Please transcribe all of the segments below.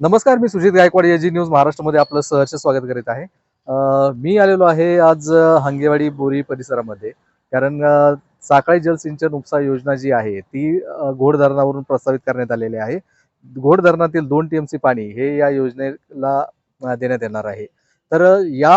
नमस्कार मी सुजित गायकवाड या जी न्यूज महाराष्ट्रामध्ये आपलं सहर्ष स्वागत करीत आहे. मी आलेलो आहे आज हांगेवाडी बोरी परिसरामध्ये. कारण साखळी जलसिंचन उपसा योजना जी आहे ती घोड धरणावरून प्रस्तावित करण्यात आलेली आहे. घोड धरणातील दोन टीएमसी पाणी हे या योजनेला देण्यात येणार आहे. तर या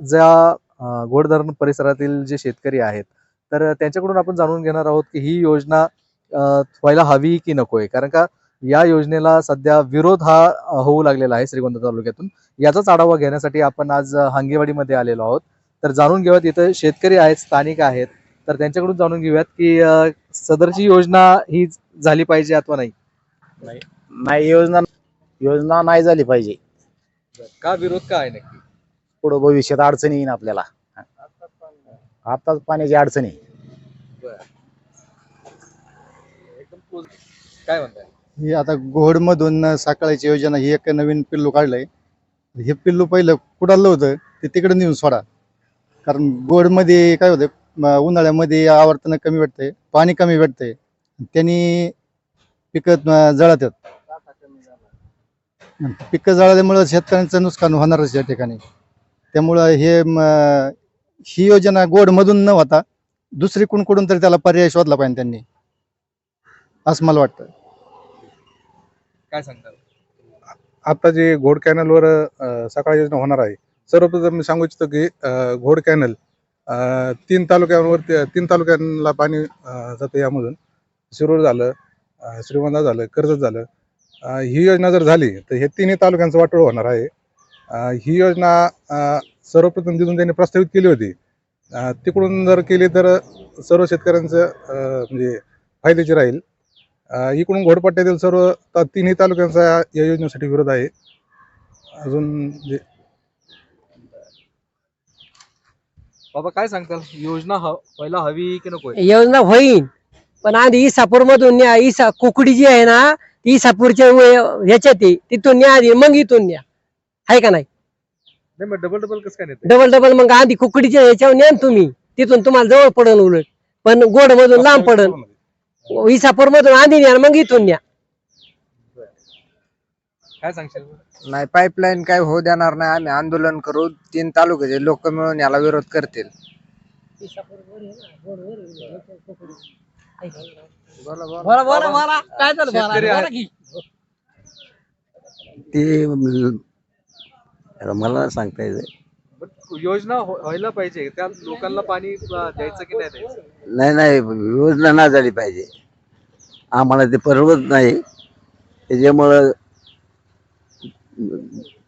ज्या घोड धरण परिसरातील जे शेतकरी आहेत तर त्यांच्याकडून आपण जाणून घेणार आहोत की ही योजना व्हायला हवी की नको आहे कारण का या योजनेला सध्या विरोध हा होऊ लागलेला आहे श्रीगोंदा तालुक्यातून. याचाच आढावा घेण्यासाठी आपण आज हांगेवाडीमध्ये आलेलो आहोत. तर जाणून घेऊयात इथं शेतकरी आहेत स्थानिक आहेत. तर त्यांच्याकडून जाणून घेऊयात की सदरची योजना ही झाली पाहिजे अथवा नाही? नाही. योजना योजना नाही झाली पाहिजे. का विरोध का आहे नक्की? पुढे भविष्यात अडचणी येईन आपल्याला. आताच पाण्याची अडचणी काय म्हणताय? ही आता घोडमधून साकाळाची योजना ही एक नवीन पिल्लू काढलंय. हे पिल्लू पहिलं कुडालं होतं ते तिकडे नेऊन सोडा. कारण गोडमध्ये काय होतं उन्हाळ्यामध्ये आवर्तन कमी भेटतंय पाणी कमी भेटतंय. त्यांनी पिकं जळतात पिकं जळाल्यामुळं शेतकऱ्यांचं नुकसान होणारच या ठिकाणी. त्यामुळं हे ही योजना गोडमधून न होता दुसरी कुणकडून तरी त्याला पर्याय शोधला पाहिजे त्यांनी. असं मला वाटतं. काय सांगता आता जे घोड कॅनलवर अ, सकाळी योजना होणार आहे. सर्वप्रथम मी सांगू इच्छितो की घोड कॅनल तीन तालुक्यांवर तीन तालुक्यांना पाणी जातं यामधून. शिरूर झालं अ, श्रीगोंदा झालं कर्जत झालं. ही योजना जर झाली तर हे तिन्ही तालुक्यांचं वाटोळ होणार आहे. ही योजना सर्वप्रथम तिथून त्यांनी प्रस्तावित केली होती. तिकडून जर केली तर सर्व शेतकऱ्यांचं म्हणजे फायद्याची राहील. इकडून घोडपट्ट्यातील सर्व त- तिन्ही तालुक्यांचा या योजनेसाठी विरोध आहे. अजून जे बाबा काय सांगताल? योजना ह- व्हायला हवी की नकोय योजना होईल पण आधी इसापूर मधून न्या इसा कुकडी जी आहे ना ती इसापूरच्या वे- ह्याच्यात आहे. तिथून न्या आधी मग इथून न्या. आहे का नाही? नाही मग डबल डबल कसं काय नेते डबल डबल मग आधी कुकडीच्या ह्याच्यावर न्या ना तुम्ही. तिथून तुम्हाला जवळ पडन उलट. पण गोड मधून लांब पडन. इसापूर मधून आधी न्या मग इथून न्या. काय सांगशील नाही पाईपलाईन काय होऊ देणार नाही. आम्ही आंदोलन करू. तीन तालुक्याचे लोक मिळून याला विरोध करतील. बोला बोला बोला. बोला बोला काय झालं बोला, शेतकरी बोला आहे. की. ते मला सांगता येत योजना हो- व्हायला पाहिजे. त्या लोकांना पाणी द्यायचं की नाही द्यायचं? नाही नाही योजना ना झाली पाहिजे. आम्हाला ते परवडत नाही. त्याच्यामुळं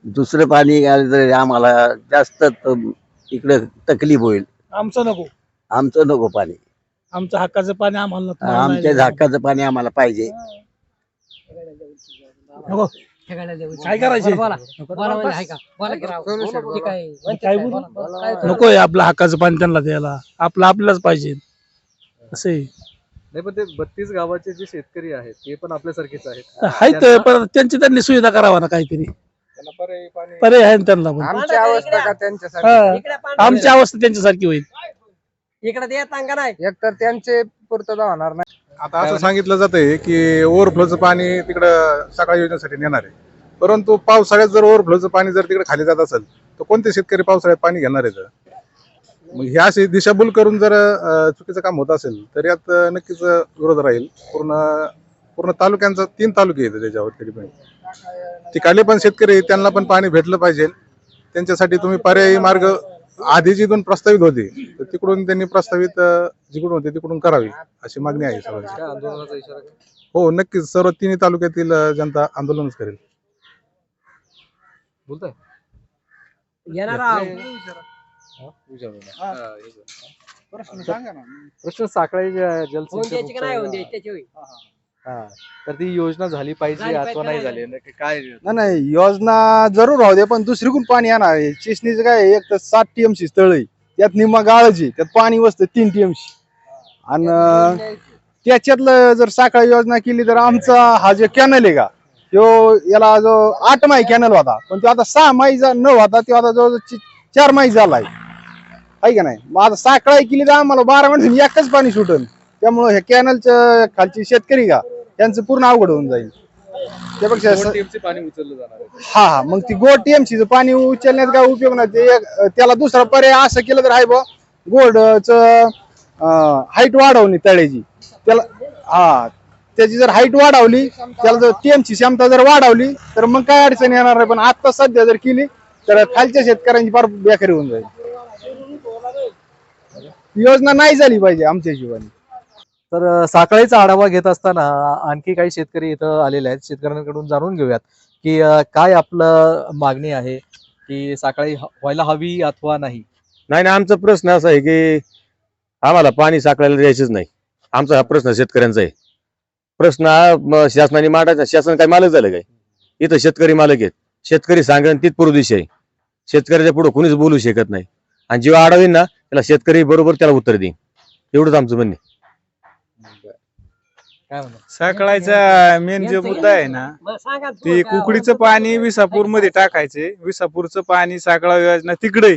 दुसरं पाणी आलं तरी आम्हाला जास्त त- इकडे तकलीफ होईल. आमचं नको. आमचं नको पाणी. आमचं हक्काचं पाणी आम्हाला. आमच्या झाकाचं पाणी आम्हाला पाहिजे. नको. ठेकायला जाऊ. काय करायचे? बोला बोला म्हणजे आहे का? बोला की राव. बोलू शकतो. ठीक आहे. म्हणते काय काय? बोलू? बोला, बोला. काय नकोय आपलं हक्काचं पाणी त्यांना द्यायला आपलं आपल्यालाच पाहिजे असं. नाही पण ते बत्तीस गावाचे जे शेतकरी आहेत ते पण आपल्यासारखेच आहेत पण त्यांची त्यांनी सुविधा करावा ना काहीतरी त्यांना पर्यायी पाणी पर्याय आहे ना त्यांना पण आमची अवस्था का त्यांच्यासाठी हा. इकडे पाणी- आमची अवस्था त्यांच्यासारखी होईल इकडे ते येत का नाही एक तर त्यांचे पूर्तता होणार नाही आता असं सांगितलं जात आहे की ओव्हरफ्लोचं पाणी तिकडं सकाळी योजनेसाठी नेणार आहे. परंतु पावसाळ्यात जर ओव्हरफ्लोचं पाणी जर तिकडे खाली जात असेल तर कोणते शेतकरी पावसाळ्यात पाणी घेणार आहेत मग ह्या अशी दिशाभूल करून जर चुकीचं काम होत असेल तर यात नक्कीच विरोध राहील. पूर्ण पूर्ण तालुक्यांचा तीन तालुके येते त्याच्यावर तरी पण. पण शेतकरी त्यांना पण पाणी भेटलं पाहिजे. त्यांच्यासाठी तुम्ही पर्यायी मार्ग आधी जिथून प्रस्तावित होते तर तिकडून त्यांनी प्रस्तावित जिकडून होते तिकडून करावी अशी मागणी आहे सर्वांची काय आंदोलनाचा इशारा काय? हो नक्कीच सर्व तिन्ही तालुक्यातील अं, जनता आंदोलनच करेल बोलताय येणार आहो. हा? विचारू ना. हा, हे. प्रश्न साखळी ज- होऊन जलसिंचन द्यायची का नाही होऊन उपसा- द्यायची त्याची होईल. हा. तर ती योजना झाली पाहिजे अथवा नाही नाही झाली. नक्की काय नाही नाही योजना जरूर राहू दे पण दुसरीकडून पाणी येणार आहे चिसणीचं काय आहे, एक तर सात टीएमसी स्थळ आहे. त्यात निम्मा गाळाची त्यात पाणी वसतं तीन टीएमसी आणि त्याच्यातलं जर साखळी योजना केली तर आमचा हा जो कॅनल आहे का तो याला जो आठ माई कॅनल होता. पण तो आता सहा माई जा- न होता तो आता जवळ चार माई झालाय. आहे का नाही? मग आता साखळी केली तर आम्हाला बारा महिने एकच पाणी सुटल त्यामुळं हे कॅनलच्या खालची शेतकरी का त्यांचं पूर्ण अवघड होऊन जाईल. त्यापेक्षा दोन स- TMC पाणी उचललं जाणार आहे. हा हा. मग ती गोड टीएमसीचं पाणी उचलण्यात काय उपयोग नाही ते एक- त्याला दुसरा पर्याय असं केलं तर आहे बा गोडच हाईट वाढवली तळ्याची. त्याला हा. त्याची जर हाईट वाढवली त्याला जर टीएमची क्षमता जर वाढवली तर मग काय अडचण येणार नाही. पण आता सध्या जर केली तर खालच्या शेतकऱ्यांची फार बेकारी होऊन जाईल. योजना नाही झाली पाहिजे आमच्या हिशोबाने. तर साखळीचा आढावा घेत असताना आणखी काही शेतकरी इथं आलेले आहेत. शेतकऱ्यांकडून जाणून घेऊयात की काय आपलं मागणी आहे की साखळी व्हायला हवी अथवा नाही? नाही नाही आमचा प्रश्न असा आहे की आम्हाला पाणी साकळायला द्यायचंच नाही. आमचा हा प्रश्न शेतकऱ्यांचा आहे. प्रश्न हा शासनाने मांडायचा. शासन काय मालक झालं काय? इथं शेतकरी मालक आहेत. शेतकरी सांगेन तीच पूर्वदिशी आहे. शेतकऱ्याच्या पुढे कुणीच बोलू शकत नाही. आणि जेव्हा अडवीन ना त्याला शेतकरी बरोबर त्याला उत्तर देईन. एवढंच आमचं म्हणणे सकाळचा मेन जो मुद्दा आहे ना ते कुकडीचं पाणी विसापूरमध्ये टाकायचे. विसापूरचं पाणी साकळा योजना तिकडे.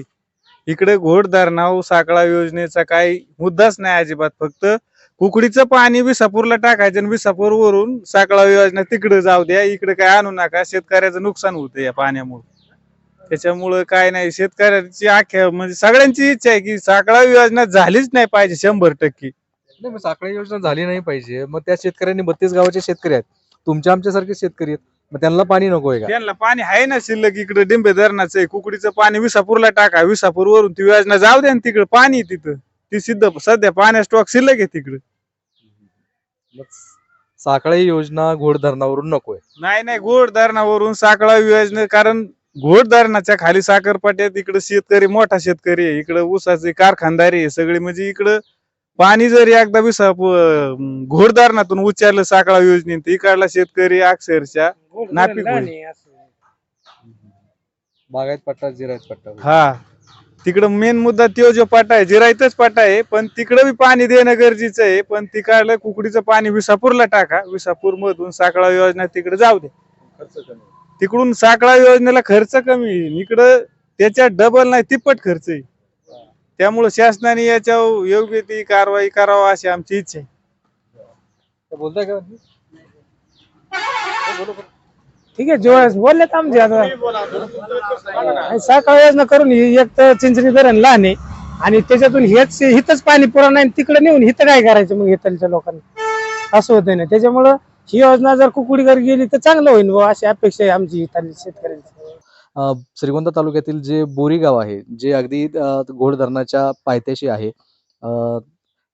इकडे घोड धरणाव साकळा योजनेचा काही मुद्दाच नाही अजिबात. फक्त कुकडीचं पाणी विसापूरला टाकायचं आणि विसापूर वरून साकळा योजना तिकडे जाऊ द्या. इकडे काय आणू नका. शेतकऱ्याचं नुकसान होतं या पाण्यामुळे. त्याच्यामुळं काय नाही. शेतकऱ्याची आख्या म्हणजे सगळ्यांची इच्छा आहे की साकळा योजना झालीच नाही पाहिजे शंभर टक्के. नाही मग साखळी योजना झाली नाही पाहिजे. मग त्या शेतकऱ्यांनी बत्तीस गावाचे शेतकरी आहेत. तुमच्या आमच्यासारखे शेतकरी आहेत. मग त्यांना पाणी नकोय का? त्यांना पाणी आहे ना शिल्लक इकडे डिंबे धरणाचं आहे. कुकडीचं पाणी विसापूरला टाका. विसापूर वरून ती योजना जाऊ द्या ना तिकडे. पाणी आहे तिथं. ती सिद्ध सध्या पाण्या स्टॉक शिल्लक आहे तिकडे. मग साखळी योजना घोड धरणावरून नकोय. नाही नाही घोड धरणावरून साकळा योजना कारण घोड धरणाच्या खाली साखरपाट्यात इकडे शेतकरी मोठा शेतकरी आहे. इकडे ऊसाचे कारखानदारी आहे. सगळे म्हणजे इकडं पाणी जरी एकदा विसा घोड धरणातून उच्चारलं साकळा योजनेत इकडला शेतकरी अक्षरशः नापीक होईल. बागायत पट्टा जिरायत पट्टा हा. तिकडं मेन मुद्दा तो जो पाटा आहे जिरायतच पाटा आहे पण तिकडं बी पाणी देणं गरजेचं आहे पण तिकडलं कुकडीचं पाणी विसापूरला टाका विसापूर मधून साकळा योजना तिकडे जाऊ दे. तिकडून साकळा योजनेला खर्च कमी येईल इकडं त्याच्या डबल नाही तिप्पट खर्च आहे. त्यामुळे शासनाने याच्यावर योग्य ती कारवाई करावा अशी आमची इच्छा आहे. बोलताय का ठीक आहे जेव्हा बोलले तर आमचे आता. सकाळ योजना करून ही एक तर चिंचणी धरण लहान आहे. आणि त्याच्यातून हेच हिथच पाणी पुरा नाही तिकडे नेऊन हिथं काय करायचं मग इथलच्या लोकांना? असं होतंय ना. त्याच्यामुळं ही योजना जर कुकडीकडे गेली तर चांगलं होईल बुवा अशी अपेक्षा आहे आमची इथली शेतकऱ्यांची. श्रीगोंदा तालुक्यातील जे बोरी गाव आहे जे अगदी घोड धरणाच्या पायथ्याशी आहे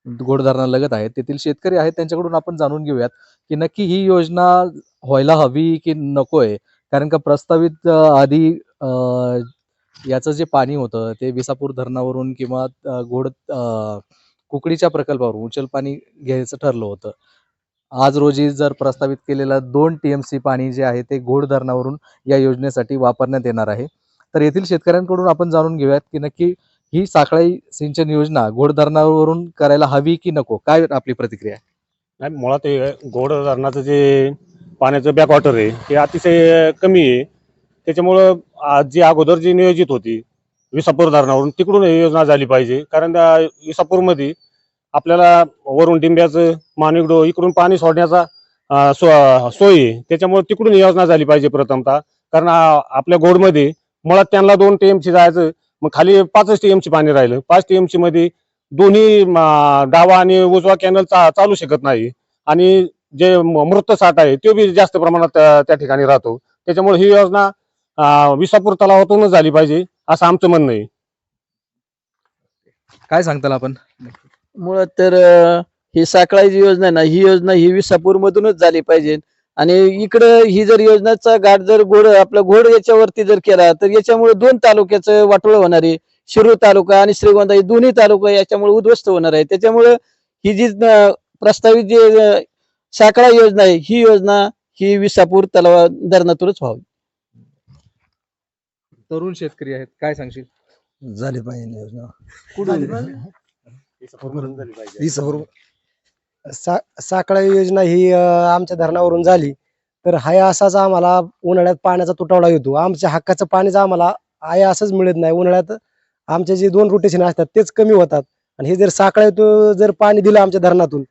घोड धरणालगत आहे तेथील शेतकरी आहेत त्यांच्याकडून आपण जाणून घेऊयात की नक्की ही योजना व्हायला हवी की नकोय? कारण का प्रस्तावित आधी याचं जे पाणी होतं ते विसापूर धरणावरून किंवा घोड कुकडीच्या प्रकल्पावरून उचल पाणी घ्यायचं ठरलं होतं. आज रोजी जर प्रस्तावित केलेलं दोन टीएमसी पाणी जे आहे ते घोड धरणावरून या योजनेसाठी वापरण्यात येणार आहे. तर येथील शेतकऱ्यांकडून आपण जाणून घेऊयात की नक्की ही साखळी सिंचन योजना घोड धरणावरून करायला हवी की नको? काय आपली प्रतिक्रिया नाही मुळात हे धरणाचं जे पाण्याचं बॅकवॉटर आहे ते अतिशय कमी आहे. त्याच्यामुळं आज जी अगोदर जी नियोजित होती विसापूर धरणावरून तिकडून ही योजना झाली पाहिजे. कारण त्या विसापूरमध्ये आपल्याला वरून डिंब्याचं मानिकडो इकडून पाणी सोडण्याचा सो सोय त्याच्यामुळे तिकडून योजना झाली पाहिजे प्रथमतः. कारण आपल्या गोडमध्ये मुळात त्यांना दोन टीएमसी जायचं मग खाली पाचच टीएमसी पाणी राहिलं. पाच टीएमसी मध्ये दोन्ही डावा आणि उजवा कॅनल चालू शकत नाही. आणि जे मृत साठा आहे तो बी जास्त प्रमाणात त्या ठिकाणी राहतो. त्याच्यामुळे ही योजना विसापूर तलावातूनच झाली पाहिजे असं आमचं म्हणणं आहे. काय सांगताल आपण? मुळात तर ही साखळा जी योजना आहे ना ही योजना ही विसापूर मधूनच झाली पाहिजे. आणि इकडं ही जर योजनेचा गाठ जर घोड आपला घोड याच्यावरती जर केला तर याच्यामुळे दोन तालुक्याचं वाटोळ होणार आहे. शिरूर तालुका आणि श्रीगोंदा हे दोन्ही तालुका याच्यामुळे उद्ध्वस्त होणार आहे. त्याच्यामुळे ही जी प्रस्तावित जी साखळा योजना आहे ही योजना ही विसापूर तलावा धरणातूनच व्हावी. तरुण शेतकरी आहेत काय सांगशील? झाली पाहिजे योजना. सा साकळा योजना ही अं, आमच्या धरणावरून झाली. तर हाय असाच आम्हाला उन्हाळ्यात पाण्याचा तुटवडा येतो. आमच्या हक्काचं पाणीच आम्हाला आहे असंच मिळत नाही उन्हाळ्यात आमचे जे दोन रोटेशन असतात तेच कमी होतात. आणि हे जर साखळ्यातून जर पाणी दिलं आमच्या धरणातून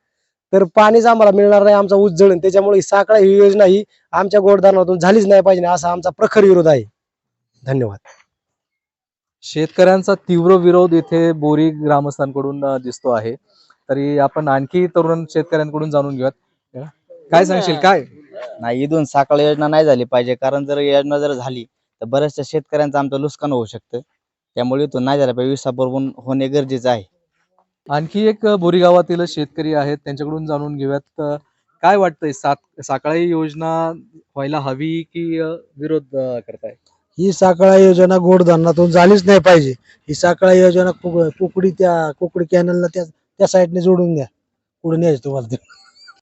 तर पाणीच आम्हाला मिळणार नाही आमचा ऊस जळण त्याच्यामुळे ही साखळा ही योजना ही आमच्या गोड धरणातून झालीच नाही पाहिजे असा आमचा प्रखर विरोध आहे. धन्यवाद. शेतकऱ्यांचा तीव्र विरोध इथे बोरी ग्रामस्थांकडून दिसतो आहे. तरी आपण आणखी तरुण शेतकऱ्यांकडून जाणून घेऊयात. काय सांगशील? काय? नाही इथून साखळ योजना नाही झाली पाहिजे. कारण जर योजना जर झाली तर बऱ्याचशा शेतकऱ्यांचं आमचं नुकसान होऊ शकतं. त्यामुळे इथून नाही झालं पाहिजे. विसापूरहून होणे गरजेचं आहे. आणखी एक बोरी गावातील शेतकरी आहेत. त्यांच्याकडून जाणून घेऊयात. काय वाटतंय? सात साखळी योजना व्हायला हवी की विरोध करताय? ही साखळा योजना गोडधरणातून झालीच नाही पाहिजे. ही साखळा योजना कुकडी त्या कुकडी कॅनलला त्या त्या साईडने जोडून द्या पुढे न्यायचं तुम्हाला ते?